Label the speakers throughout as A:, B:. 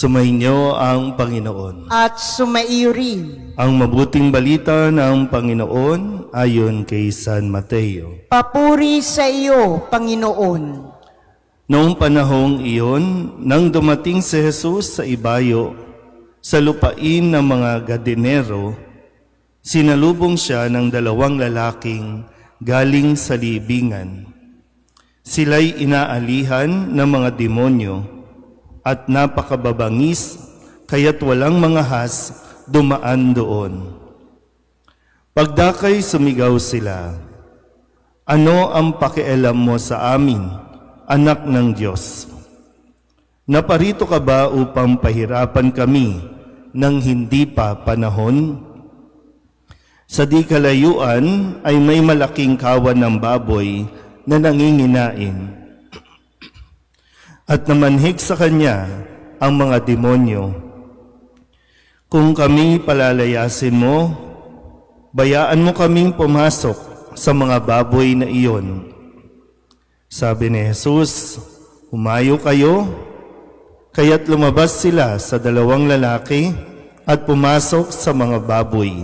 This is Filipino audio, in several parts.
A: Sumainyo ang Panginoon.
B: at sumaiyo rin.
A: Ang mabuting balita ng Panginoon ayon kay San Mateo.
B: Papuri sa iyo, Panginoon.
A: Noong panahong iyon, nang dumating si Jesus sa ibayo, sa lupain ng mga Gadenero, sinalubong siya ng dalawang lalaking galing sa libingan. Sila'y inaalihan ng mga demonyo at napakababangis kaya't walang mga has dumaan doon. Pagdakay sumigaw sila, Ano ang pakialam mo sa amin, anak ng Diyos? Naparito ka ba upang pahirapan kami ng hindi pa panahon? Sa di kalayuan ay may malaking kawan ng baboy na nanginginain at namanhik sa kanya ang mga demonyo. Kung kami palalayasin mo, bayaan mo kaming pumasok sa mga baboy na iyon. Sabi ni Jesus, humayo kayo, kaya't lumabas sila sa dalawang lalaki at pumasok sa mga baboy.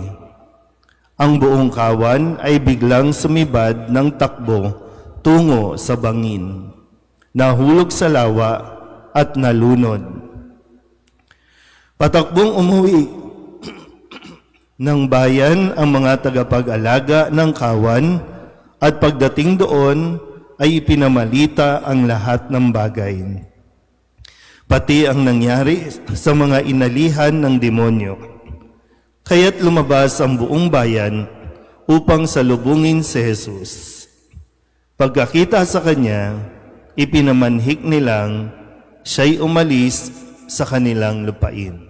A: Ang buong kawan ay biglang sumibad ng takbo tungo sa bangin nahulog sa lawa at nalunod. Patakbong umuwi ng bayan ang mga tagapag-alaga ng kawan at pagdating doon ay ipinamalita ang lahat ng bagay. Pati ang nangyari sa mga inalihan ng demonyo. Kaya't lumabas ang buong bayan upang salubungin si Jesus. Pagkakita sa kanya, ipinamanhik nilang siya'y umalis sa kanilang lupain.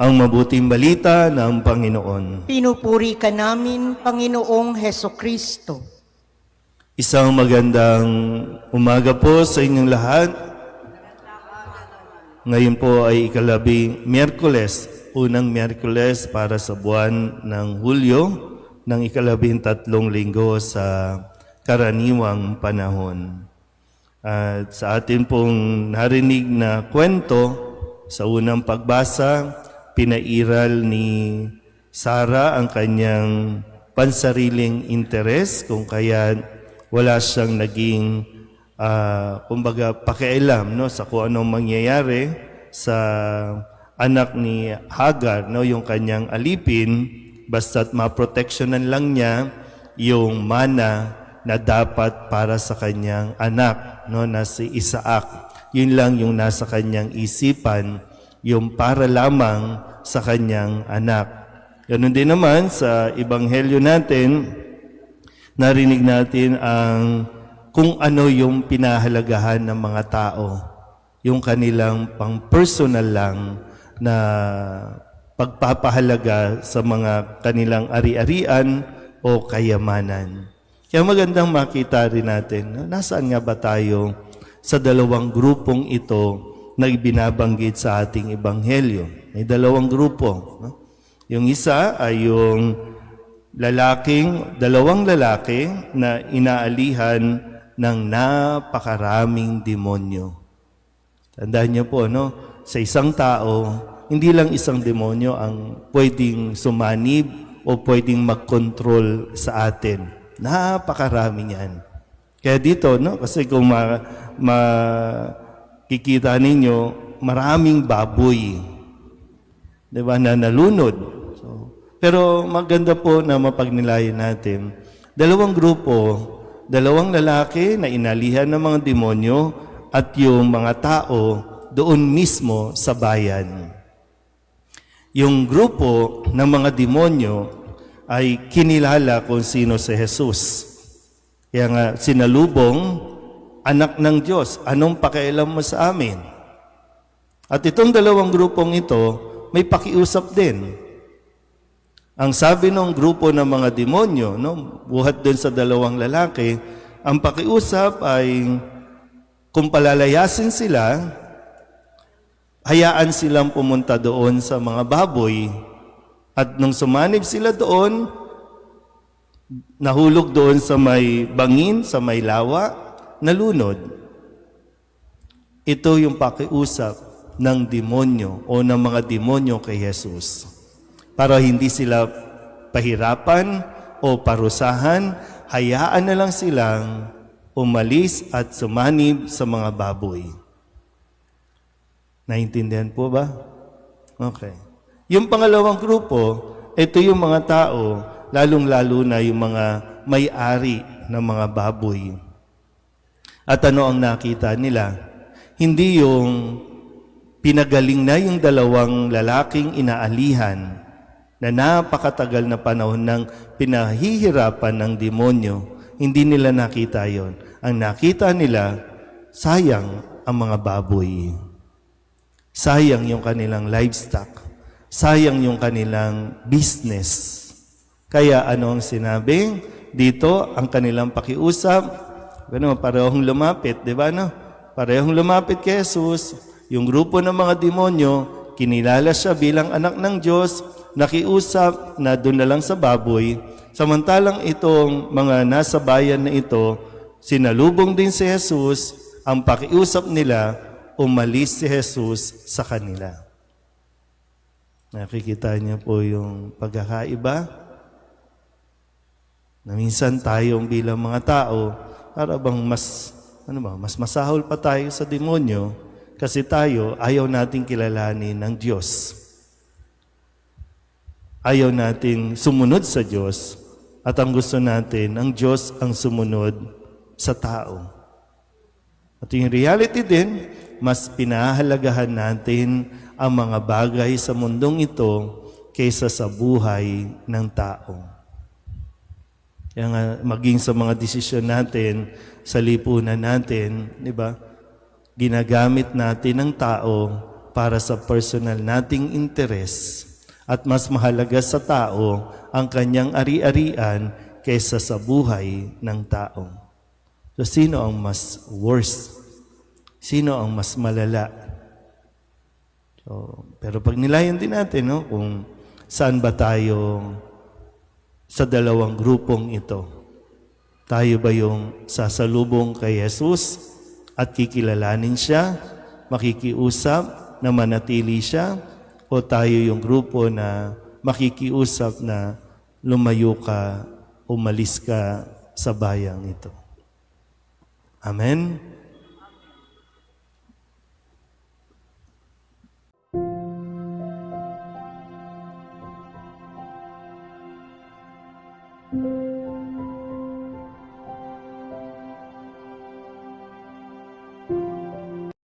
A: Ang mabuting balita ng Panginoon.
B: Pinupuri ka namin, Panginoong Heso Kristo.
A: Isang magandang umaga po sa inyong lahat. Ngayon po ay ikalabing Miyerkules, unang Miyerkules para sa buwan ng Hulyo ng ikalabing tatlong linggo sa karaniwang panahon. At sa atin pong narinig na kwento sa unang pagbasa, pinairal ni Sara ang kanyang pansariling interes kung kaya wala siyang naging ah, kumbaga pakialam no sa kung anong mangyayari sa anak ni Hagar no yung kanyang alipin basta't maproteksyonan lang niya yung mana na dapat para sa kanyang anak no na si Isaac yun lang yung nasa kanyang isipan yung para lamang sa kanyang anak Ganun din naman sa ebanghelyo natin narinig natin ang kung ano yung pinahalagahan ng mga tao yung kanilang pang personal lang na pagpapahalaga sa mga kanilang ari-arian o kayamanan. Kaya magandang makita rin natin, nasaan nga ba tayo sa dalawang grupong ito na ibinabanggit sa ating ebanghelyo? May dalawang grupo. No? Yung isa ay yung lalaking, dalawang lalaki na inaalihan ng napakaraming demonyo. Tandaan niyo po, no? Sa isang tao, hindi lang isang demonyo ang pwedeng sumanib o pwedeng mag-control sa atin. Napakarami niyan. Kaya dito, no? Kasi kung ma, makikita ninyo, maraming baboy. Di ba? Na nalunod. So, pero maganda po na mapagnilayan natin. Dalawang grupo, dalawang lalaki na inalihan ng mga demonyo at yung mga tao doon mismo sa bayan. Yung grupo ng mga demonyo ay kinilala kung sino si Jesus. Kaya nga sinalubong, anak ng Diyos, anong pakialam mo sa amin? At itong dalawang grupong ito, may pakiusap din. Ang sabi ng grupo ng mga demonyo, no, buhat dun sa dalawang lalaki, ang pakiusap ay kung palalayasin sila, hayaan silang pumunta doon sa mga baboy. At nung sumanib sila doon, nahulog doon sa may bangin, sa may lawa, nalunod. Ito yung pakiusap ng demonyo o ng mga demonyo kay Jesus. Para hindi sila pahirapan o parusahan, hayaan na lang silang umalis at sumanib sa mga baboy. Naintindihan po ba? Okay. Yung pangalawang grupo, ito yung mga tao, lalong-lalo na yung mga may-ari ng mga baboy. At ano ang nakita nila? Hindi yung pinagaling na yung dalawang lalaking inaalihan na napakatagal na panahon ng pinahihirapan ng demonyo. Hindi nila nakita yon. Ang nakita nila, sayang ang mga baboy. Sayang yung kanilang livestock. Sayang yung kanilang business. Kaya ano ang sinabi? Dito, ang kanilang pakiusap, ano, parehong lumapit, di ba? No? Parehong lumapit kay Jesus. Yung grupo ng mga demonyo, kinilala siya bilang anak ng Diyos, nakiusap na doon na lang sa baboy. Samantalang itong mga nasa bayan na ito, sinalubong din si Jesus, ang pakiusap nila, umalis si Jesus sa kanila. Nakikita niyo po yung pagkakaiba? Na minsan tayong bilang mga tao, para bang mas, ano ba, mas masahol pa tayo sa demonyo kasi tayo ayaw nating kilalanin ng Diyos. Ayaw nating sumunod sa Diyos at ang gusto natin, ang Diyos ang sumunod sa tao. At yung reality din, mas pinahalagahan natin ang mga bagay sa mundong ito kaysa sa buhay ng tao. Kaya nga, maging sa mga desisyon natin, sa lipunan natin, di ba? Ginagamit natin ang tao para sa personal nating interes at mas mahalaga sa tao ang kanyang ari-arian kaysa sa buhay ng tao. So, sino ang mas worst? Sino ang mas malala? So, pero pag nilayan din natin, no, kung saan ba tayo sa dalawang grupong ito. Tayo ba yung sasalubong kay Jesus at kikilalanin siya, makikiusap na manatili siya, o tayo yung grupo na makikiusap na lumayo ka, umalis ka sa bayang ito. Amen?